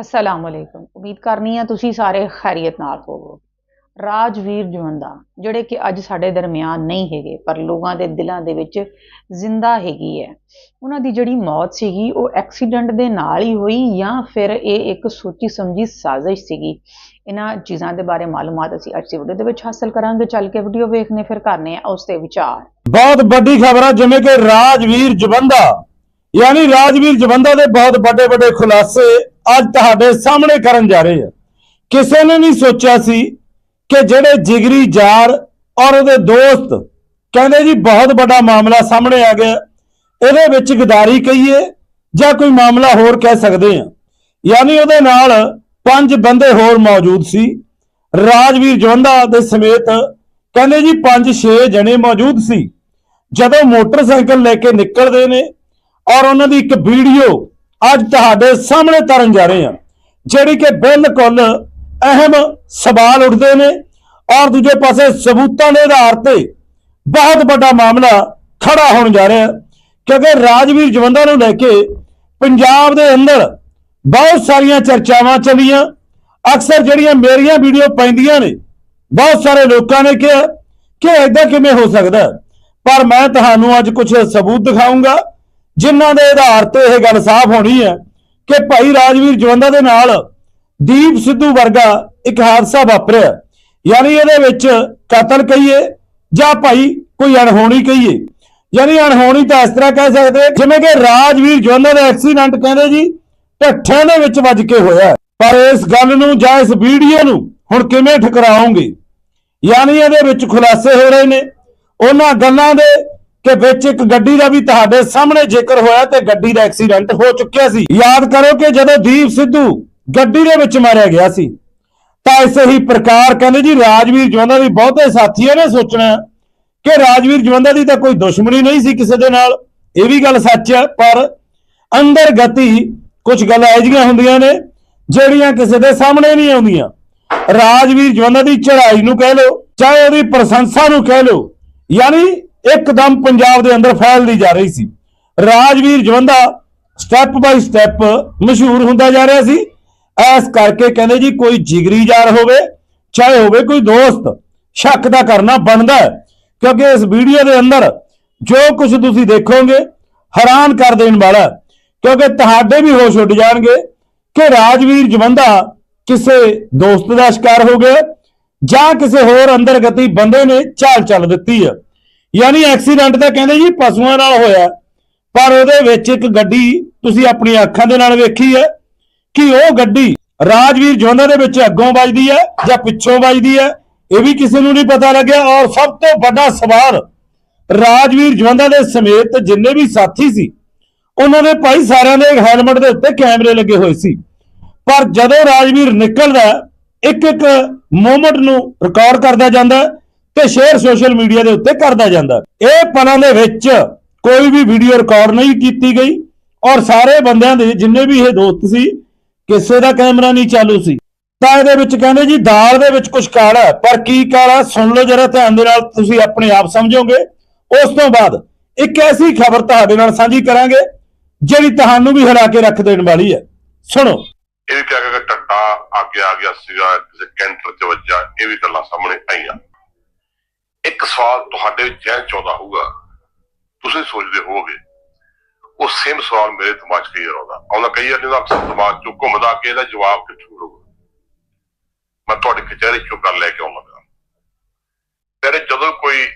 ਅਸਲਾਮ ਅਲੈਕੁਮ ਉਮੀਦ ਕਰਨੀ ਆ ਤੁਸੀਂ ਸਾਰੇ ਖੈਰੀਅਤ ਨਾਲ ਹੋਵੋ। ਰਾਜਵੀਰ ਜਵੰਦਾ, ਜਿਹੜੇ ਕਿ ਅੱਜ ਸਾਡੇ ਦਰਮਿਆਨ ਨਹੀਂ ਹੈਗੇ, ਪਰ ਲੋਕਾਂ ਦੇ ਦਿਲਾਂ ਦੇ ਵਿੱਚ ਜ਼ਿੰਦਾ ਹੈਗੀ ਹੈ। ਉਹਨਾਂ ਦੀ ਜਿਹੜੀ ਮੌਤ ਸੀਗੀ, ਉਹ ਐਕਸੀਡੈਂਟ ਦੇ ਨਾਲ ਹੀ ਹੋਈ ਜਾਂ ਫਿਰ ਇਹ ਇੱਕ ਸੋਚੀ ਸਮਝੀ ਸਾਜ਼ਿਸ਼ ਸੀਗੀ? ਇਹਨਾਂ ਚੀਜ਼ਾਂ ਦੇ ਬਾਰੇ ਮਾਲੂਮਾਤ ਅਸੀਂ ਅੱਜ ਦੀ ਵੀਡੀਓ ਦੇ ਵਿੱਚ ਹਾਸਲ ਕਰਾਂਗੇ। ਚੱਲ ਕੇ ਵੀਡੀਓ ਵੇਖਨੇ ਫਿਰ ਕਰਨੇ ਆ ਉਸ ਤੇ ਵਿਚਾਰ। ਬਹੁਤ ਵੱਡੀ ਖਬਰ ਆ, ਜਿਵੇਂ ਕਿ ਰਾਜਵੀਰ ਜਵੰਦਾ ਯਾਨੀ ਰਾਜਵੀਰ ਜਵੰਦਾ ਦੇ ਬਹੁਤ ਵੱਡੇ ਵੱਡੇ ਖੁਲਾਸੇ ਅੱਜ ਤੁਹਾਡੇ ਸਾਹਮਣੇ ਕਰਨ ਜਾ ਰਹੇ ਆ। ਕਿਸੇ ਨੇ ਨਹੀਂ ਸੋਚਿਆ ਸੀ ਕਿ ਜਿਹੜੇ ਜਿਗਰੀ ਯਾਰ ਔਰ ਉਹਦੇ ਦੋਸਤ ਕਹਿੰਦੇ ਜੀ ਬਹੁਤ ਵੱਡਾ ਮਾਮਲਾ ਸਾਹਮਣੇ ਆ ਗਿਆ, ਇਹਦੇ ਵਿੱਚ ਗਦਾਰੀ ਕਹੀਏ ਜਾਂ ਕੋਈ ਮਾਮਲਾ ਹੋਰ ਕਹਿ ਸਕਦੇ ਆ। ਯਾਨੀ ਉਹਦੇ ਨਾਲ ਪੰਜ ਬੰਦੇ ਹੋਰ ਮੌਜੂਦ ਸੀ। ਰਾਜਵੀਰ ਜਵੰਦਾ ਦੇ ਸਮੇਤ ਕਹਿੰਦੇ ਜੀ 5-6 ਜਣੇ ਮੌਜੂਦ ਸੀ। ਜਦੋਂ ਮੋਟਰਸਾਈਕਲ ਲੈ ਕੇ ਨਿਕਲਦੇ ਨੇ ਔਰ ਉਹਨਾਂ ਦੀ ਇੱਕ ਵੀਡੀਓ ਅੱਜ ਤੁਹਾਡੇ ਸਾਹਮਣੇ ਤਰਨ ਜਾ ਰਹੇ ਹਾਂ, ਜਿਹੜੀ ਕਿ ਬਿਲਕੁਲ ਅਹਿਮ ਸਵਾਲ ਉੱਠਦੇ ਨੇ ਔਰ ਦੂਜੇ ਪਾਸੇ ਸਬੂਤਾਂ ਦੇ ਆਧਾਰ ਤੇ ਬਹੁਤ ਵੱਡਾ ਮਾਮਲਾ ਖੜਾ ਹੋਣ ਜਾ ਰਿਹਾ, ਕਿਉਂਕਿ ਰਾਜਵੀਰ ਜਵੰਦਾ ਨੂੰ ਲੈ ਕੇ ਪੰਜਾਬ ਦੇ ਅੰਦਰ ਬਹੁਤ ਸਾਰੀਆਂ ਚਰਚਾਵਾਂ ਚੱਲੀਆਂ, ਅਕਸਰ ਜਿਹੜੀਆਂ ਮੇਰੀਆਂ ਵੀਡੀਓ ਪੈਂਦੀਆਂ ਨੇ, ਬਹੁਤ ਸਾਰੇ ਲੋਕਾਂ ਨੇ ਕਿਹਾ ਕਿ ਐਦਾਂ ਕਿਵੇਂ ਹੋ ਸਕਦਾ, ਪਰ ਮੈਂ ਤੁਹਾਨੂੰ ਅੱਜ ਕੁਝ ਸਬੂਤ ਦਿਖਾਉਂਗਾ ਜਿਨ੍ਹਾਂ ਦੇ ਆਧਾਰ ਤੇ ਇਹ ਗੱਲ ਸਾਫ਼ ਹੋਣੀ ਹੈ ਕਿ ਭਾਈ ਰਾਜਵੀਰ ਜਵੰਦਾ ਦੇ ਨਾਲ ਦੀਪ ਸਿੱਧੂ ਵਰਗਾ ਇੱਕ ਹਾਦਸਾ ਵਾਪਰਿਆ। ਯਾਨੀ ਇਹਦੇ ਵਿੱਚ ਕਤਲ ਕਹੀਏ ਜਾਂ ਭਾਈ ਕੋਈ ਅਣਹੋਣੀ ਕਹੀਏ। ਯਾਨੀ ਅਣਹੋਣੀ ਤਾਂ ਇਸ ਤਰ੍ਹਾਂ ਕਹਿ ਸਕਦੇ ਜਿਵੇਂ ਕਿ ਰਾਜਵੀਰ ਜਵੰਦਾ ਦਾ ਐਕਸੀਡੈਂਟ ਕਹਿੰਦੇ ਜੀ, ਢੱਠਿਆਂ ਦੇ ਵਿੱਚ ਵੱਜ ਕੇ ਹੋਇਆ ਪਰ ਇਸ ਗੱਲ ਨੂੰ ਜਾਂ ਇਸ ਵੀਡੀਓ ਨੂੰ ਹੁਣ ਕਿਵੇਂ ਠੁਕਰਾਓਗੇ? ਯਾਨੀ ਇਹਦੇ ਵਿੱਚ ਖੁਲਾਸੇ ਹੋ ਰਹੇ ਨੇ। ਉਹਨਾਂ ਗੱਲਾਂ ਦੇ ਕਿ ਵਿੱਚ ਇੱਕ ਗੱਡੀ ਦਾ ਵੀ ਤੁਹਾਡੇ ਸਾਹਮਣੇ ਜ਼ਿਕਰ ਹੋਇਆ ਤੇ ਗੱਡੀ ਦਾ ਐਕਸੀਡੈਂਟ ਹੋ ਚੁੱਕਿਆ ਸੀ। ਯਾਦ ਕਰੋ ਕਿ ਜਦੋਂ ਦੀਪ ਸਿੱਧੂ ਗੱਡੀ ਦੇ ਵਿੱਚ ਮਾਰਿਆ ਗਿਆ ਸੀ, ਤਾਂ ਇਸੇ ਹੀ ਪ੍ਰਕਾਰ ਕਹਿੰਦੇ ਜੀ ਰਾਜਵੀਰ ਜਵੰਦਾ ਦੀ ਬਹੁਤੇ ਸਾਥੀਆਂ ਨੇ ਸੋਚਣਾ ਕਿ ਰਾਜਵੀਰ ਜਵੰਦਾ ਦੀ ਤਾਂ ਕੋਈ ਦੁਸ਼ਮਣੀ ਨਹੀਂ ਸੀ ਕਿਸੇ ਦੇ ਨਾਲ। ਇਹ ਵੀ ਗੱਲ ਸੱਚ ਹੈ, ਪਰ ਅੰਦਰ ਗਤੀ ਕੁਝ ਗੱਲਾਂ ਅਜਿਹੀਆਂ ਹੁੰਦੀਆਂ ਨੇ ਜਿਹੜੀਆਂ ਕਿਸੇ ਦੇ ਸਾਹਮਣੇ ਨਹੀਂ ਆਉਂਦੀਆਂ। ਰਾਜਵੀਰ ਜਵੰਦਾ ਦੀ ਚੜ੍ਹਾਈ ਨੂੰ ਕਹਿ ਲਓ, ਚਾਹੇ ਉਹਦੀ ਪ੍ਰਸ਼ੰਸਾ ਨੂੰ ਕਹਿ ਲਓ, ਯਾਨੀ ਇੱਕਦਮ ਪੰਜਾਬ ਦੇ ਅੰਦਰ ਫੈਲਦੀ ਜਾ ਰਹੀ ਸੀ। Rajvir Jawanda step by step ਮਸ਼ਹੂਰ ਹੁੰਦਾ ਜਾ ਰਿਹਾ ਸੀ। ਐਸ ਕਰਕੇ ਕਹਿੰਦੇ ਜੀ ਕੋਈ ਜਿਗਰੀ ਯਾਰ ਹੋਵੇ, ਚਾਹੇ ਹੋਵੇ ਕੋਈ ਦੋਸਤ, ਸ਼ੱਕ ਦਾ ਕਰਨਾ ਬਣਦਾ ਕਿਉਂਕਿ ਇਸ ਵੀਡੀਓ ਦੇ ਅੰਦਰ ਜੋ ਕੁਝ ਤੁਸੀਂ ਦੇਖੋਗੇ, ਹੈਰਾਨ ਕਰ ਦੇਣ ਵਾਲਾ ਕਿਉਂਕਿ ਤੁਹਾਡੇ ਵੀ ਹੋਸ਼ ਉੱਡ ਜਾਣਗੇ ਕਿ ਰਾਜਵੀਰ ਜਵੰਦਾ ਕਿਸੇ ਦੋਸਤ ਦਾ ਸ਼ਿਕਾਰ ਹੋ ਗਿਆ ਜਾਂ ਕਿਸੇ ਹੋਰ ਅੰਦਰ ਗਤੀ ਬੰਦੇ ਨੇ ਚਾਲ ਚੱਲ ਦਿੱਤੀ ਹੈ। ਯਾਨੀ ਐਕਸੀਡੈਂਟ ਤਾਂ ਕਹਿੰਦੇ ਜੀ ਪਸ਼ੂਆਂ ਨਾਲ ਹੋਇਆ। ਪਰ ਉਹਦੇ ਵਿੱਚ ਇੱਕ ਗੱਡੀ ਤੁਸੀਂ ਆਪਣੀ ਅੱਖਾਂ ਦੇ ਨਾਲ ਵੇਖੀ ਹੈ ਕਿ ਉਹ ਗੱਡੀ ਰਾਜਵੀਰ ਜਵੰਦਾ ਦੇ ਵਿੱਚ ਅੱਗੋਂ ਵੱਜਦੀ ਹੈ ਜਾਂ ਪਿੱਛੋਂ ਵੱਜਦੀ ਹੈ, ਇਹ ਵੀ ਕਿਸੇ ਨੂੰ ਨਹੀਂ ਪਤਾ ਲੱਗਿਆ। ਔਰ ਸਭ ਤੋਂ ਵੱਡਾ ਸਵਾਲ ਰਾਜਵੀਰ ਜਵੰਦਾ ਦੇ ਸਮੇਤ ਜਿੰਨੇ ਵੀ ਸਾਥੀ ਸੀ, ਉਹਨਾਂ ਦੇ ਭਾਈ ਸਾਰਿਆਂ ਦੇ ਹੈਲਮਟ ਦੇ ਉੱਤੇ ਕੈਮਰੇ ਲੱਗੇ ਹੋਏ ਸੀ। ਪਰ ਜਦੋਂ ਰਾਜਵੀਰ ਨਿਕਲਦਾ ਇੱਕ ਇੱਕ ਮੂਮੈਂਟ ਨੂੰ ਰਿਕਾਰਡ ਕਰਦਾ ਜਾਂਦਾ ਤੇ ਸ਼ੇਅਰ ਸੋਸ਼ਲ ਮੀਡੀਆ ਦੇ ਉੱਤੇ ਕਰਦਾ ਜਾਂਦਾ। ਇਹ ਪਲਾਂ ਦੇ ਵਿੱਚ ਕੋਈ ਵੀ ਵੀਡੀਓ ਰਿਕਾਰਡ ਨਹੀਂ ਕੀਤੀ ਗਈ ਔਰ ਸਾਰੇ ਬੰਦਿਆਂ ਦੇ ਜਿੰਨੇ ਵੀ ਇਹ ਦੋਸਤ ਸੀ, ਕਿਸੇ ਦਾ ਕੈਮਰਾ ਨਹੀਂ ਚਾਲੂ ਸੀ। ਤਾਂ ਇਹਦੇ ਵਿੱਚ ਕਹਿੰਦੇ ਜੀ, ਦਾਲ ਦੇ ਵਿੱਚ ਕੁਝ ਕਾਲਾ ਹੈ, ਪਰ ਕੀ ਕਾਲਾ ਸੁਣ ਲਓ ਜਰਾ ਧਿਆਨ ਦੇ ਨਾਲ, ਤੁਸੀਂ ਆਪਣੇ ਆਪ ਸਮਝੋਗੇ। ਉਸ ਤੋਂ ਬਾਅਦ ਇੱਕ ਐਸੀ ਖਬਰ ਤੁਹਾਡੇ ਨਾਲ ਸਾਂਝੀ ਕਰਾਂਗੇ, ਜਿਹੜੀ ਤੁਹਾਨੂੰ ਵੀ ਹਿਲਾ ਕੇ ਰੱਖ ਦੇਣ ਵਾਲੀ ਹੈ। ਸੁਣੋ। ਇਹ ਵੀ ਕਿਹਾ ਕਿ ਟੱਟਾ ਅੱਗੇ ਆ ਗਿਆ ਸੀਗਾ, ਕਿਸੇ ਕੈਂਟਰ 'ਚ ਵੱਜਾ ਇਹ ਵੀ ਗੱਲਾਂ ਸਾਹਮਣੇ ਆਈਆਂ। ਇੱਕ ਸਵਾਲ ਤੁਹਾਡੇ ਜਹਿਨ 'ਚ ਆਉਂਦਾ ਹੋਊਗਾ। ਤੁਸੀਂ ਸੋਚਦੇ ਹੋਵੋਗੇ, ਉਹ ਸੇਮ ਸਵਾਲ ਮੇਰੇ ਦਿਮਾਗ 'ਚ ਕਈ ਵਾਰ ਆਉਂਦਾ। ਆਉਂਦਾ ਕਈ ਵਾਰ ਨਹੀਂ ਅਕਸਰ ਦਿਮਾਗ 'ਚੋਂ ਘੁੰਮਦਾ ਕਿ ਇਹਦਾ ਜਵਾਬ ਕਿੱਥੋਂ ਮਿਲੂਗਾ। ਮੈਂ ਤੁਹਾਡੇ ਕਚਹਿਰੀ 'ਚੋਂ ਗੱਲ ਲੈ ਕੇ ਆਉਣ ਲੱਗਾ। ਤੇਰੇ ਜਦੋਂ ਕੋਈ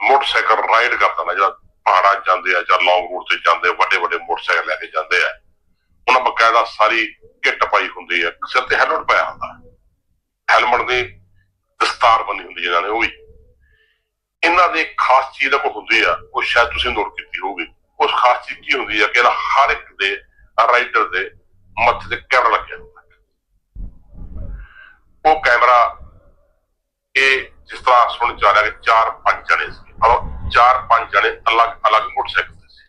ਮੋਟਰਸਾਈਕਲ ਰਾਈਡ ਕਰਦਾ ਨਾ, ਜਿਹੜਾ ਪਹਾੜਾਂ 'ਚ ਜਾਂਦੇ ਆ ਜਾਂ ਲੌਂਗ ਰੂਟ ਤੇ ਜਾਂਦੇ ਵੱਡੇ ਵੱਡੇ ਮੋਟਰਸਾਈਕਲ ਲੈ ਕੇ ਜਾਂਦੇ ਆ, ਉਹਨਾਂ ਬਕਾਇਦਾ ਸਾਰੀ ਕਿੱਟ ਪਾਈ ਹੁੰਦੀ ਹੈ ਸਿਰ ਤੇ ਹੈਲਮਟ ਪਾਇਆ ਹੁੰਦਾ। ਹੈਲਮਟ ਦੀ ਦਸਤਾਰ ਬੰਨੀ ਹੁੰਦੀ ਇਹਨਾਂ ਨੇ, ਉਹ ਵੀ ਇਹਨਾਂ ਦੇ ਖਾਸ ਚੀਜ਼ ਦਾ ਕੋਈ ਹੁੰਦੀ ਆ, ਉਹ ਸ਼ਾਇਦ ਤੁਸੀਂ ਨੋਟ ਕੀਤੀ ਹੋਊਗੀ। ਉਸ ਖਾਸ ਚੀਜ਼ ਕੀ ਹੁੰਦੀ ਆ ਕਿ ਇਹਦਾ ਹਰ ਇੱਕ ਦੇ ਰਾਈਡਰ ਦੇ ਮੱਥੇ ਤੇ ਕੈਮਰਾ ਲੱਗਿਆ ਹੁੰਦਾ ਉਹ ਕੈਮਰਾ ਇਹ ਜਿਸ ਤਰ੍ਹਾਂ ਸੁਣ ਚ ਰਿਹਾ ਕਿ ਚਾਰ ਪੰਜ ਜਣੇ ਸੀ। ਔਰ ਚਾਰ ਪੰਜ ਜਣੇ ਅਲੱਗ ਅਲੱਗ ਮੋਟਰਸਾਈਕਲ ਤੇ ਸੀ।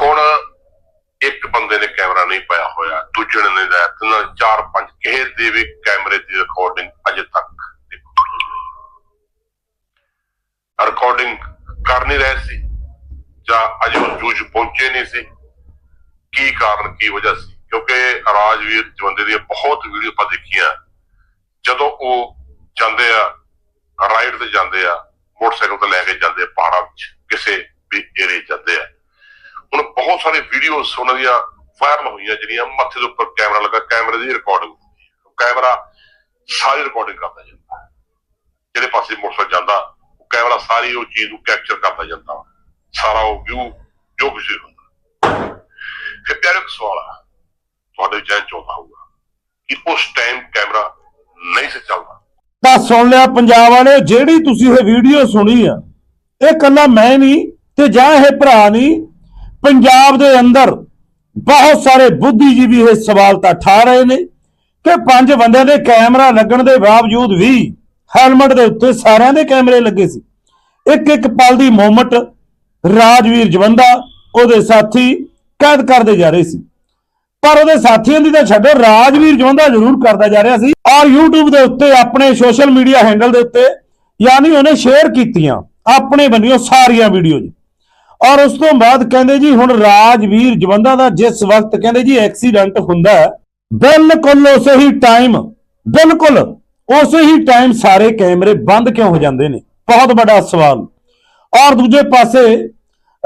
ਹੁਣ ਇੱਕ ਬੰਦੇ ਨੇ ਕੈਮਰਾ ਨਹੀਂ ਪਾਇਆ ਹੋਇਆ, ਦੂਜੇ ਨੇ ਦਾ ਤਿੰਨਾਂ ਚਾਰ ਪੰਜ ਕਿਸੇ ਦੇ ਵੀ ਕੈਮਰੇ ਦੀ ਰਿਕਾਰਡਿੰਗ ਅਜੇ ਤੱਕ ਰਿਕਾਰਡਿੰਗ ਕਰ ਨਹੀਂ ਰਹੇ ਸੀ ਜਾਂ ਅਜੇ ਉਹ ਜੂਝ ਪਹੁੰਚੇ ਨਹੀਂ ਸੀ, ਕੀ ਕਾਰਨ, ਕੀ ਵਜ੍ਹਾ ਸੀ? ਕਿਉਂਕਿ ਰਾਜਵੀਰ ਜਵੰਦੇ ਦੀਆਂ ਬਹੁਤ ਵੀਡੀਓ ਆਪਾਂ ਦੇਖੀਆਂ। ਜਦੋਂ ਉਹ ਜਾਂਦੇ ਆ ਰਾਈਡ ਤੇ ਜਾਂਦੇ ਆ, ਮੋਟਰਸਾਈਕਲ ਤੇ ਲੈ ਕੇ ਜਾਂਦੇ ਪਹਾੜਾਂ ਵਿੱਚ, ਕਿਸੇ ਵੀ ਏਰੀਏ ਜਾਂਦੇ ਆ। ਹੁਣ ਬਹੁਤ ਸਾਰੇ ਵੀਡੀਓਜ਼ ਉਹਨਾਂ ਦੀਆਂ ਵਾਇਰਲ ਹੋਈਆਂ, ਜਿਹੜੀਆਂ ਮੱਥੇ ਦੇ ਉੱਪਰ ਕੈਮਰਾ ਲੱਗਾ ਕੈਮਰੇ ਦੀ ਰਿਕਾਰਡਿੰਗ ਕੈਮਰਾ ਸਾਰੀ ਰਿਕਾਰਡਿੰਗ ਕਰਦਾ ਜਾਂਦਾ। ਜਿਹੜੇ ਪਾਸੇ ਮੋਟਰਸਾਈਕਲ ਜਾਂਦਾ ਕੈਮਰਾ ਸਾਰੀ ਉਹ ਚੀਜ਼ ਨੂੰ ਕੈਪਚਰ ਕਰਦਾ ਜਾਂਦਾ ਸਾਰਾ ਉਹ ਵਿਊ ਜੋ ਕੁਝ ਹੁੰਦਾ। ਫਿਰ ਪਿਆਰੇ ਸਵਾਲ ਆ। ਤੁਹਾਡੇ ਜਹਿਨ ਚ ਹੋਊਗਾ ਕਿ ਉਸ ਟਾਈਮ ਕੈਮਰਾ ਨਹੀਂ ਸੀ ਚੱਲਦਾ। ਤਾਂ ਸੁਣ ਲਿਆ ਪੰਜਾਬ ਵਾਲੇ ਜਿਹੜੀ ਤੁਸੀਂ ਇਹ ਵੀਡੀਓ ਸੁਣੀ ਆ, ਇਹ ਕੱਲਾ ਮੈਂ ਨਹੀਂ ਤੇ ਜਾਂ ਇਹ ਭਰਾ ਨਹੀਂ, ਪੰਜਾਬ ਦੇ ਅੰਦਰ ਬਹੁਤ ਸਾਰੇ ਬੁੱਧੀਜੀਵੀ ਇਹ ਸਵਾਲ ਤਾਂ ਠਾ ਰਹੇ ਨੇ ਕਿ ਪੰਜ ਬੰਦਿਆਂ ਦੇ ਕੈਮਰਾ ਲੱਗਣ ਦੇ ਬਾਵਜੂਦ ਵੀ ਹੈਲਮਟ ਦੇ ਉੱਤੇ ਸਾਰਿਆਂ ਦੇ ਕੈਮਰੇ ਲੱਗੇ ਸੀ। ਇੱਕ ਇੱਕ ਪਲ ਦੀ ਮੂਮੈਂਟ ਰਾਜਵੀਰ ਜਵੰਦਾ, ਉਹਦੇ ਸਾਥੀ ਕੈਦ ਕਰਦੇ ਜਾ ਰਹੇ ਸੀ। ਪਰ ਉਹਦੇ ਸਾਥੀਆਂ ਦੀ ਤਾਂ ਛੱਡੋ, ਰਾਜਵੀਰ ਜਵੰਦਾ ਜ਼ਰੂਰ ਕਰਦਾ ਜਾ ਰਿਹਾ ਸੀ। ਔਰ YouTube ਦੇ ਉੱਤੇ, ਆਪਣੇ ਸੋਸ਼ਲ ਮੀਡੀਆ ਹੈਂਡਲ ਦੇ ਉੱਤੇ, ਯਾਨੀ ਉਹਨੇ ਸ਼ੇਅਰ ਕੀਤੀਆਂ, ਆਪਣੇ ਬੰਨਿਓ ਸਾਰੀਆਂ ਵੀਡੀਓ ਔਰ ਉਸ ਤੋਂ ਬਾਅਦ ਕਹਿੰਦੇ ਜੀ, ਹੁਣ ਰਾਜਵੀਰ ਜਵੰਦਾ ਦਾ ਜਿਸ ਵਕਤ ਕਹਿੰਦੇ ਜੀ ਐਕਸੀਡੈਂਟ ਹੁੰਦਾ ਬਿਲਕੁਲ ਉਸੇ ਹੀ ਟਾਈਮ ਬਿਲਕੁਲ ਉਸੇ ਹੀ ਟਾਈਮ ਸਾਰੇ ਕੈਮਰੇ ਬੰਦ ਕਿਉਂ ਹੋ ਜਾਂਦੇ ਨੇ? ਬਹੁਤ ਵੱਡਾ ਸਵਾਲ। ਔਰ ਦੂਜੇ ਪਾਸੇ,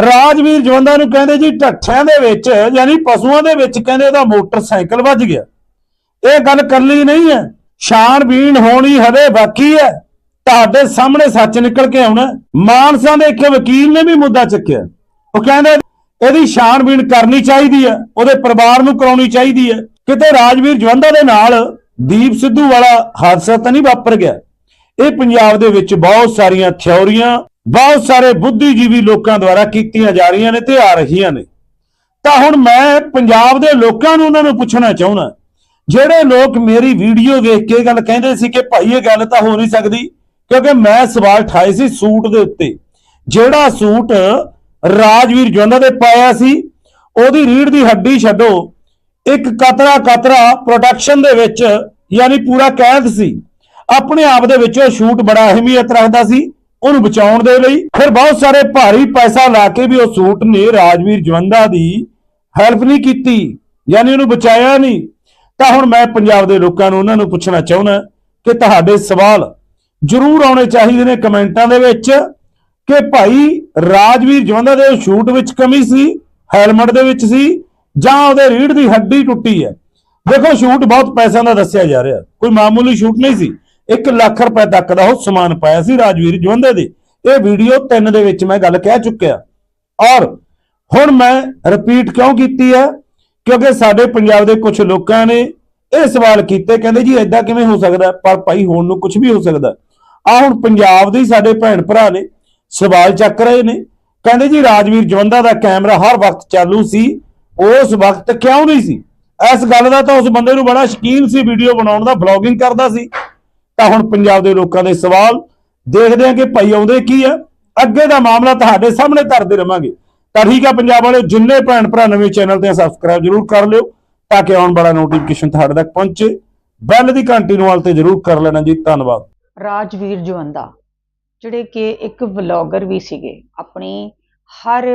ਰਾਜਵੀਰ ਜਵੰਦਾ ਨੂੰ ਕਹਿੰਦੇ ਜੀ ਢੱਠਿਆਂ ਦੇ ਵਿੱਚ, ਯਾਨੀ ਪਸ਼ੂਆਂ ਦੇ ਵਿੱਚ ਕਹਿੰਦੇ ਉਹਦਾ ਮੋਟਰਸਾਈਕਲ ਵੱਜ ਗਿਆ। ਇਹ ਗੱਲ ਕਰਨੀ ਨਹੀਂ ਹੈ। ਛਾਣਬੀਣ ਹੋਣੀ ਹਲੇ ਬਾਕੀ ਹੈ। ਤੁਹਾਡੇ ਸਾਹਮਣੇ ਸੱਚ ਨਿਕਲ ਕੇ ਆਉਣਾ ਮਾਨਸਾ ਦੇ ਇੱਕ ਵਕੀਲ ਨੇ ਵੀ ਮੁੱਦਾ ਚੱਕਿਆ। ਉਹ ਕਹਿੰਦੇ ਇਹਦੀ ਛਾਣਬੀਣ ਕਰਨੀ ਚਾਹੀਦੀ ਹੈ। ਉਹਦੇ ਪਰਿਵਾਰ ਨੂੰ ਕਰਾਉਣੀ ਚਾਹੀਦੀ ਹੈ। ਕਿਤੇ ਰਾਜਵੀਰ ਜਵੰਦਾ ਦੇ ਨਾਲ ਦੀਪ ਸਿੱਧੂ ਵਾਲਾ ਹਾਦਸਾ ਤਾਂ ਨਹੀਂ ਵਾਪਰ ਗਿਆ। ਇਹ ਪੰਜਾਬ ਦੇ ਵਿੱਚ ਬਹੁਤ ਸਾਰੀਆਂ ਥਿਉਰੀਆਂ, ਬਹੁਤ ਸਾਰੇ ਬੁੱਧੀਜੀਵੀ ਲੋਕਾਂ ਦੁਆਰਾ ਕੀਤੀਆਂ ਜਾ ਰਹੀਆਂ ਨੇ ਤੇ ਆ ਰਹੀਆਂ ਨੇ। ਤਾਂ ਹੁਣ ਮੈਂ ਪੰਜਾਬ ਦੇ ਲੋਕਾਂ ਨੂੰ ਉਹਨਾਂ ਨੂੰ ਪੁੱਛਣਾ ਚਾਹੁੰਦਾ, ਜਿਹੜੇ ਲੋਕ ਮੇਰੀ ਵੀਡੀਓ ਵੇਖ ਕੇ ਇਹ ਗੱਲ ਕਹਿੰਦੇ ਸੀ ਕਿ ਭਾਈ ਇਹ ਗੱਲ ਤਾਂ ਹੋ ਨਹੀਂ ਸਕਦੀ, ਕਿਉਂਕਿ ਮੈਂ ਸਵਾਲ ਠਾਏ ਸੀ ਸੂਟ ਦੇ ਉੱਤੇ। ਜਿਹੜਾ ਸੂਟ ਰਾਜਵੀਰ ਜਵੰਦਾ ਦੇ ਪਾਇਆ ਸੀ, ਉਹਦੀ ਰੀੜ ਦੀ ਹੱਡੀ ਛੱਡੋ ਇੱਕ ਕਤਰਾ ਕਤਰਾ ਪ੍ਰੋਡਕਸ਼ਨ ਦੇ ਵਿੱਚ, ਯਾਨੀ ਪੂਰਾ ਕੈਦ ਸੀ। ਆਪਣੇ ਆਪ ਦੇ ਵਿੱਚ ਉਹ ਸ਼ੂਟ ਬੜਾ ਅਹਿਮੀਅਤ ਰੱਖਦਾ ਸੀ, ਉਹਨੂੰ ਬਚਾਉਣ ਦੇ ਲਈ। ਫਿਰ ਬਹੁਤ ਸਾਰੇ ਭਾਰੀ ਪੈਸਾ ਲਾ ਕੇ ਵੀ ਉਹ ਸੂਟ ਨੇ ਰਾਜਵੀਰ ਜਵੰਦਾ ਦੀ ਹੈਲਪ ਨਹੀਂ ਕੀਤੀ, ਯਾਨੀ ਉਹਨੂੰ ਬਚਾਇਆ ਨਹੀਂ। ਤਾਂ ਹੁਣ ਮੈਂ ਪੰਜਾਬ ਦੇ ਲੋਕਾਂ ਨੂੰ ਉਹਨਾਂ ਨੂੰ ਪੁੱਛਣਾ ਚਾਹੁੰਦਾ ਕਿ ਤੁਹਾਡੇ ਸਵਾਲ ਜ਼ਰੂਰ ਆਉਣੇ ਚਾਹੀਦੇ ਨੇ ਕਮੈਂਟਾਂ ਦੇ ਵਿੱਚ ਕਿ ਭਾਈ ਰਾਜਵੀਰ ਜਵੰਦਾ ਦੇ ਸ਼ੂਟ ਵਿੱਚ ਕਮੀ ਸੀ ਹੈਲਮਟ ਦੇ ਵਿੱਚ ਸੀ ਜਾਂ ਉਹਦੇ ਰੀੜ ਦੀ ਹੱਡੀ ਟੁੱਟੀ ਹੈ। ਦੇਖੋ ਸ਼ੂਟ ਬਹੁਤ ਪੈਸਿਆਂ ਦਾ ਦੱਸਿਆ ਜਾ ਰਿਹਾ। ਕੋਈ ਮਾਮੂਲੀ ਸ਼ੂਟ ਨਹੀਂ ਸੀ। 1 ਲੱਖ ਰੁਪਏ ਤੱਕ ਦਾ ਉਹ ਸਮਾਨ ਪਾਇਆ ਸੀ ਰਾਜਵੀਰ ਜਵੰਦੇ ਦੇ। ਇਹ ਵੀਡੀਓ 3 ਦੇ ਵਿੱਚ ਮੈਂ ਗੱਲ ਕਹਿ ਚੁੱਕਿਆ। ਔਰ ਹੁਣ ਮੈਂ ਰਿਪੀਟ ਕਿਉਂ ਕੀਤੀ ਹੈ? ਕਿਉਂਕਿ ਸਾਡੇ ਪੰਜਾਬ ਦੇ ਕੁਝ ਲੋਕਾਂ ਨੇ ਇਹ ਸਵਾਲ ਕੀਤੇ, ਕਹਿੰਦੇ ਜੀ ਐਦਾਂ ਕਿਵੇਂ ਹੋ ਸਕਦਾ ਪਰ ਭਾਈ, ਹੁਣ ਨੂੰ ਕੁਝ ਵੀ ਹੋ ਸਕਦਾ ਆ ਹੁਣ ਪੰਜਾਬ ਦੇ ਸਾਡੇ ਭੈਣ ਭਰਾ ਨੇ, ਸਵਾਲ ਚੱਕ ਰਹੇ ਨੇ। ਕਹਿੰਦੇ ਜੀ, ਰਾਜਵੀਰ ਜਵੰਦਾ ਦਾ ਕੈਮਰਾ ਹਰ ਵਕਤ ਚਾਲੂ ਸੀ। ਉਸ ਵਕਤ ਕਿਉਂ ਨਹੀਂ ਸੀ? ਇਸ ਗੱਲ ਦਾ ਤਾਂ ਉਸ ਬੰਦੇ ਨੂੰ ਬੜਾ ਸ਼ਕੀਨ ਸੀ ਵੀਡੀਓ ਬਣਾਉਣ ਦਾ ਵਲੌਗਿੰਗ ਕਰਦਾ ਸੀ। ਤਾਂ ਹੁਣ ਪੰਜਾਬ ਦੇ ਲੋਕਾਂ ਦੇ ਸਵਾਲ ਦੇਖਦੇ ਹਾਂ ਕਿ ਭਾਈ ਆਉਂਦੇ ਕੀ ਆ। ਅੱਗੇ ਦਾ ਮਾਮਲਾ ਤੁਹਾਡੇ ਸਾਹਮਣੇ ਧਰਦੇ ਰਵਾਂਗੇ। ਤਾਂ ਠੀਕ ਆ ਪੰਜਾਬ ਵਾਲੇ ਜਿੰਨੇ ਭੈਣ ਭਰਾ ਨਵੇਂ ਚੈਨਲ ਤੇ ਸਬਸਕ੍ਰਾਈਬ ਜਰੂਰ ਕਰ ਲਿਓ ਤਾਂ ਕਿ ਆਉਣ ਵਾਲਾ ਨੋਟੀਫਿਕੇਸ਼ਨ ਤੁਹਾਡੇ ਤੱਕ ਪਹੁੰਚੇ। ਬੈਲ ਦੀ ਘੰਟੀ ਨੂੰ ਵਾਲ ਤੇ ਜਰੂਰ ਕਰ ਲੈਣਾ ਜੀ। ਧੰਨਵਾਦ। ਰਾਜਵੀਰ ਜਵੰਦਾ, ਜਿਹੜੇ ਕਿ ਇੱਕ ਵਲੌਗਰ ਵੀ ਸੀਗੇ, ਆਪਣੀ ਹਰ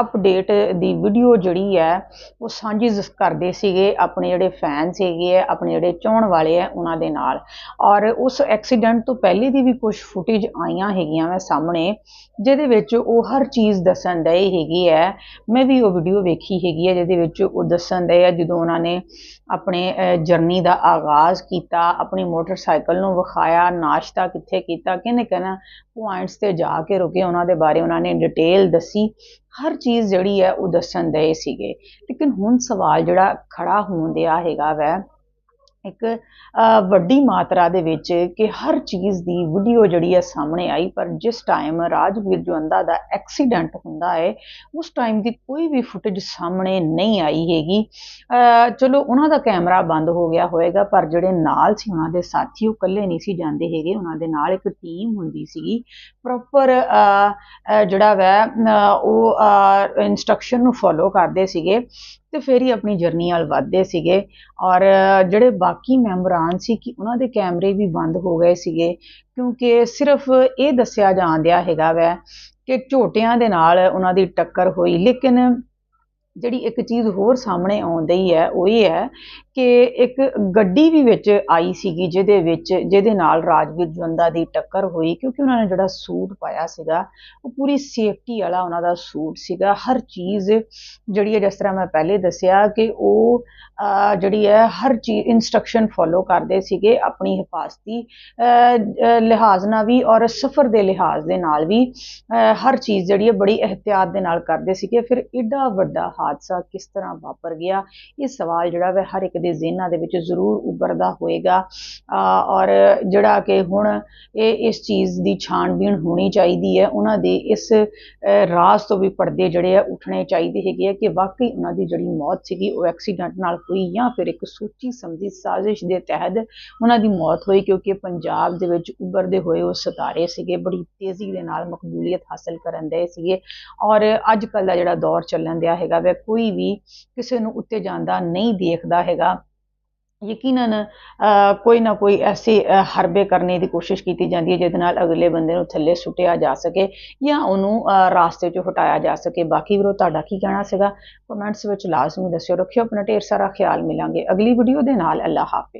ਅਪਡੇਟ ਦੀ ਵੀਡੀਓ ਜਿਹੜੀ ਹੈ, ਉਹ ਸਾਂਝੀ ਕਰਦੇ ਸੀਗੇ ਆਪਣੇ ਜਿਹੜੇ ਫੈਨ ਸੀਗੇ, ਆਪਣੇ ਜਿਹੜੇ ਚਾਹਣ ਵਾਲੇ ਆ ਉਹਨਾਂ ਦੇ ਨਾਲ। ਔਰ ਉਸ ਐਕਸੀਡੈਂਟ ਤੋਂ ਪਹਿਲੇ ਦੀ ਵੀ ਕੁਝ ਫੁਟੇਜ ਆਈਆਂ ਹੈਗੀਆਂ ਮੈਂ ਸਾਹਮਣੇ, ਜਿਹਦੇ ਵਿੱਚ ਉਹ ਹਰ ਚੀਜ਼ ਦੱਸਣ ਦੇ ਹੈਗੀ ਹੈ। ਮੈਂ ਵੀ ਉਹ ਵੀਡੀਓ ਵੇਖੀ ਹੈਗੀ ਹੈ, ਜਿਹਦੇ ਵਿੱਚ ਉਹ ਦੱਸਣ ਦੇ ਆ ਜਦੋਂ ਉਹਨਾਂ ਨੇ ਆਪਣੇ ਜਰਨੀ ਦਾ ਆਗਾਜ਼ ਕੀਤਾ, ਆਪਣੀ ਮੋਟਰਸਾਈਕਲ ਨੂੰ ਵਿਖਾਇਆ, ਨਾਸ਼ਤਾ ਕਿੱਥੇ ਕੀਤਾ, ਕਿਹਨੇ ਕਹਿਣਾ ਪੁਆਇੰਟਸ ਤੇ ਜਾ ਕੇ ਰੁਕੇ ਉਹਨਾਂ ਦੇ ਬਾਰੇ, ਉਹਨਾਂ ਨੇ ਡਿਟੇਲ ਦੱਸੀ, ਹਰ ਚੀਜ਼ ਜਿਹੜੀ ਹੈ ਉਹ ਦੱਸਣ ਦਏ ਸੀਗੇ। ਲੇਕਿਨ ਹੁਣ ਸਵਾਲ ਜਿਹੜਾ ਖੜਾ ਹੋਣ ਦਿਆ ਹੈਗਾ ਵੈ ਇੱਕ ਵੱਡੀ ਮਾਤਰਾ ਦੇ ਵਿੱਚ ਕਿ ਹਰ ਚੀਜ਼ ਦੀ ਵੀਡੀਓ ਜਿਹੜੀ ਹੈ ਸਾਹਮਣੇ ਆਈ, ਪਰ ਜਿਸ ਟਾਈਮ ਰਾਜਵੀਰ ਜਵੰਦਾ ਦਾ ਐਕਸੀਡੈਂਟ ਹੁੰਦਾ ਹੈ ਉਸ ਟਾਈਮ ਦੀ ਕੋਈ ਵੀ ਫੁਟੇਜ ਸਾਹਮਣੇ ਨਹੀਂ ਆਈ ਹੈਗੀ। ਚਲੋ ਉਹਨਾਂ ਦਾ ਕੈਮਰਾ ਬੰਦ ਹੋ ਗਿਆ ਹੋਵੇਗਾ ਪਰ ਜਿਹੜੇ ਨਾਲ ਸੀ ਉਹਨਾਂ ਦੇ ਸਾਥੀ, ਉਹ ਇਕੱਲੇ ਨਹੀਂ ਸੀ ਜਾਂਦੇ ਹੈਗੇ। ਉਹਨਾਂ ਦੇ ਨਾਲ ਇੱਕ ਟੀਮ ਹੁੰਦੀ ਸੀਗੀ। ਪ੍ਰੋਪਰ ਜਿਹੜਾ ਵੈ ਉਹ ਇਨਸਟਰਕਸ਼ਨ ਨੂੰ ਫੋਲੋ ਕਰਦੇ ਸੀਗੇ। ਤੇ ਫਿਰ ਹੀ ਆਪਣੀ ਜਰਨੀ ਵੱਲ ਵਧਦੇ ਸੀਗੇ। ਔਰ ਜਿਹੜੇ ਬਾਕੀ ਮੈਂਬਰਾਨ ਸੀ ਕਿ ਉਹਨਾਂ ਦੇ ਕੈਮਰੇ ਵੀ ਬੰਦ ਹੋ ਗਏ ਸੀਗੇ, ਕਿਉਂਕਿ ਸਿਰਫ ਇਹ ਦੱਸਿਆ ਜਾਂਦਿਆ ਹੈਗਾ ਵੈ ਕਿ ਝੋਟਿਆਂ ਦੇ ਨਾਲ ਉਹਨਾਂ ਦੀ ਟੱਕਰ ਹੋਈ। ਲੇਕਿਨ ਜਿਹੜੀ ਇੱਕ ਚੀਜ਼ ਹੋਰ ਸਾਹਮਣੇ ਆਉਂਦੀ ਹੈ, ਉਹ ਇਹ ਹੈ ਕਿ ਇੱਕ ਗੱਡੀ ਵੀ ਵਿੱਚ ਆਈ ਸੀਗੀ, ਜਿਹਦੇ ਵਿੱਚ, ਜਿਹਦੇ ਨਾਲ ਰਾਜਵੀਰ ਜਵੰਦਾ ਦੀ ਟੱਕਰ ਹੋਈ, ਕਿਉਂਕਿ ਉਹਨਾਂ ਨੇ ਜਿਹੜਾ ਸੂਟ ਪਾਇਆ ਸੀਗਾ, ਉਹ ਪੂਰੀ ਸੇਫਟੀ ਵਾਲਾ ਉਹਨਾਂ ਦਾ ਸੂਟ ਸੀਗਾ। ਹਰ ਚੀਜ਼ ਜਿਹੜੀ ਹੈ, ਜਿਸ ਤਰ੍ਹਾਂ ਮੈਂ ਪਹਿਲੇ ਦੱਸਿਆ ਕਿ ਉਹ ਜਿਹੜੀ ਹੈ, ਹਰ ਚੀਜ਼ ਇਨਸਟਰਕਸ਼ਨ ਫੋਲੋ ਕਰਦੇ ਸੀਗੇ ਆਪਣੀ ਹਿਫਾਜ਼ਤੀ ਲਿਹਾਜ਼ ਨਾਲ ਵੀ ਔਰ ਸਫ਼ਰ ਦੇ ਲਿਹਾਜ਼ ਦੇ ਨਾਲ ਵੀ ਹਰ ਚੀਜ਼ ਜਿਹੜੀ ਹੈ, ਬੜੀ ਅਹਤਿਆਤ ਦੇ ਨਾਲ ਕਰਦੇ ਸੀਗੇ। ਫਿਰ ਏਡਾ ਵੱਡਾ ਹਾਦਸਾ ਕਿਸ ਤਰ੍ਹਾਂ ਵਾਪਰ ਗਿਆ? ਇਹ ਸਵਾਲ ਜਿਹੜਾ ਵੈ ਹਰ ਇੱਕ ਦੇ ਜ਼ਿਹਨਾਂ ਦੇ ਵਿੱਚ ਜ਼ਰੂਰ ਉੱਭਰਦਾ ਹੋਏਗਾ। ਔਰ ਜਿਹੜਾ ਕਿ ਹੁਣ ਇਹ ਇਸ ਚੀਜ਼ ਦੀ ਛਾਣਬੀਣ ਹੋਣੀ ਚਾਹੀਦੀ ਹੈ, ਉਹਨਾਂ ਦੇ ਇਸ ਰਾਜ਼ ਤੋਂ ਵੀ ਪਰਦੇ ਜਿਹੜੇ ਆ ਉੱਠਣੇ ਚਾਹੀਦੇ ਹੈਗੇ ਆ ਕਿ ਵਾਕਈ ਉਹਨਾਂ ਦੀ ਜਿਹੜੀ ਮੌਤ ਸੀਗੀ ਉਹ ਐਕਸੀਡੈਂਟ ਨਾਲ ਹੋਈ ਜਾਂ ਫਿਰ ਇੱਕ ਸੋਚੀ ਸਮਝੀ ਸਾਜ਼ਿਸ਼ ਦੇ ਤਹਿਤ ਉਹਨਾਂ ਦੀ ਮੌਤ ਹੋਈ ਕਿਉਂਕਿ ਪੰਜਾਬ ਦੇ ਵਿੱਚ ਉੱਭਰਦੇ ਹੋਏ ਉਹ ਸਿਤਾਰੇ ਸੀਗੇ, ਬੜੀ ਤੇਜ਼ੀ ਦੇ ਨਾਲ ਮਕਬੂਲੀਅਤ ਹਾਸਲ ਕਰਨ ਦੇ ਸੀਗੇ। ਔਰ ਅੱਜ ਕੱਲ੍ਹ ਦਾ ਜਿਹੜਾ ਦੌਰ ਚੱਲਣ ਦਿਆ ਹੈਗਾ ਵੇ, ਕੋਈ ਵੀ ਕਿਸੇ ਨੂੰ ਉੱਤੇ ਜਾਂਦਾ ਨਹੀਂ ਦੇਖਦਾ ਹੈਗਾ। ਯਕੀਨਨ ਕੋਈ ਨਾ ਕੋਈ ਐਸੀ ਹਰਬੇ ਕਰਨੇ ਦੀ ਕੋਸ਼ਿਸ਼ ਕੀਤੀ ਜਾਂਦੀ ਹੈ ਜਿਹਦੇ ਨਾਲ ਅਗਲੇ ਬੰਦੇ ਨੂੰ ਥੱਲੇ ਸੁੱਟਿਆ ਜਾ ਸਕੇ ਜਾਂ ਉਹਨੂੰ ਅਹ, ਰਾਸਤੇ 'ਚੋਂ ਹਟਾਇਆ ਜਾ ਸਕੇ। ਬਾਕੀ ਵੀਰੋ ਤੁਹਾਡਾ ਕੀ ਕਹਿਣਾ ਸੀਗਾ? ਕਮੈਂਟਸ ਵਿੱਚ ਲਾਜ਼ਮੀ ਦੱਸਿਓ। ਰੱਖਿਓ ਆਪਣਾ ਢੇਰ ਸਾਰਾ ਖਿਆਲ। ਮਿਲਾਂਗੇ ਅਗਲੀ ਵੀਡੀਓ ਦੇ ਨਾਲ। ਅੱਲਾ ਹਾਫਿਜ਼।